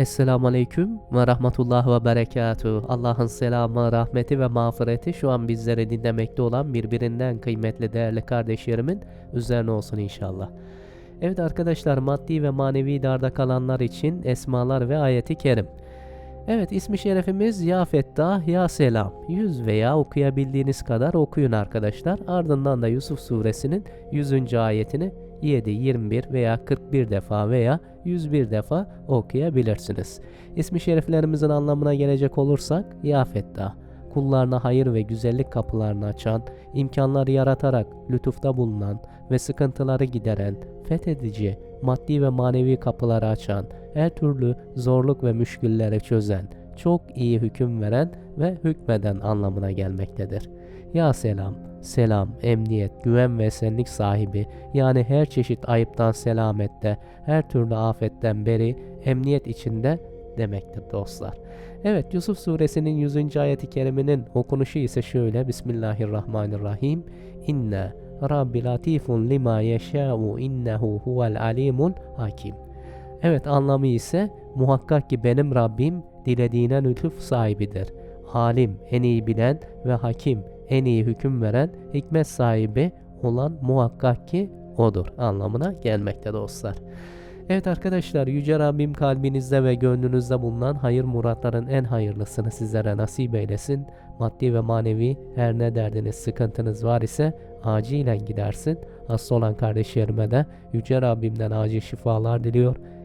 Esselamu Aleyküm ve Rahmetullah ve Berekatuhu. Allah'ın selamı, rahmeti ve mağfireti şu an bizleri dinlemekte olan birbirinden kıymetli değerli kardeşlerimin üzerine olsun inşallah. Evet arkadaşlar maddi ve manevi darda kalanlar için esmalar ve ayeti kerim. Evet ismi şerefimiz Ya Fettah Ya Selam. 100 veya okuyabildiğiniz kadar okuyun arkadaşlar. Ardından da Yusuf suresinin 100. ayetini 7, 21 veya 41 defa veya 101 defa okuyabilirsiniz. İsmi şeriflerimizin anlamına gelecek olursak Ya Fettah, kullarına hayır ve güzellik kapılarını açan, imkanlar yaratarak lütufta bulunan ve sıkıntıları gideren, fethedici, maddi ve manevi kapıları açan, her türlü zorluk ve müşkülleri çözen, çok iyi hüküm veren ve hükmeden anlamına gelmektedir. Ya selam, selam, emniyet, güven ve esenlik sahibi, yani her çeşit ayıptan selamette, her türlü afetten beri, emniyet içinde demektir dostlar. Evet Yusuf suresinin 100. ayeti keriminin okunuşu ise şöyle Bismillahirrahmanirrahim İnne Rabbi latifun lima yeşâ'u innehu huvel alimul hakim Evet anlamı ise muhakkak ki benim Rabbim dilediğine lütuf sahibidir. Alim, en iyi bilen ve hakim, en iyi hüküm veren, hikmet sahibi olan muhakkak ki odur anlamına gelmekte dostlar. Evet arkadaşlar Yüce Rabbim kalbinizde ve gönlünüzde bulunan hayır muratların en hayırlısını sizlere nasip eylesin. Maddi ve manevi her ne derdiniz sıkıntınız var ise acilen gidersin. Hasta olan kardeşlerime de Yüce Rabbimden acil şifalar diliyor.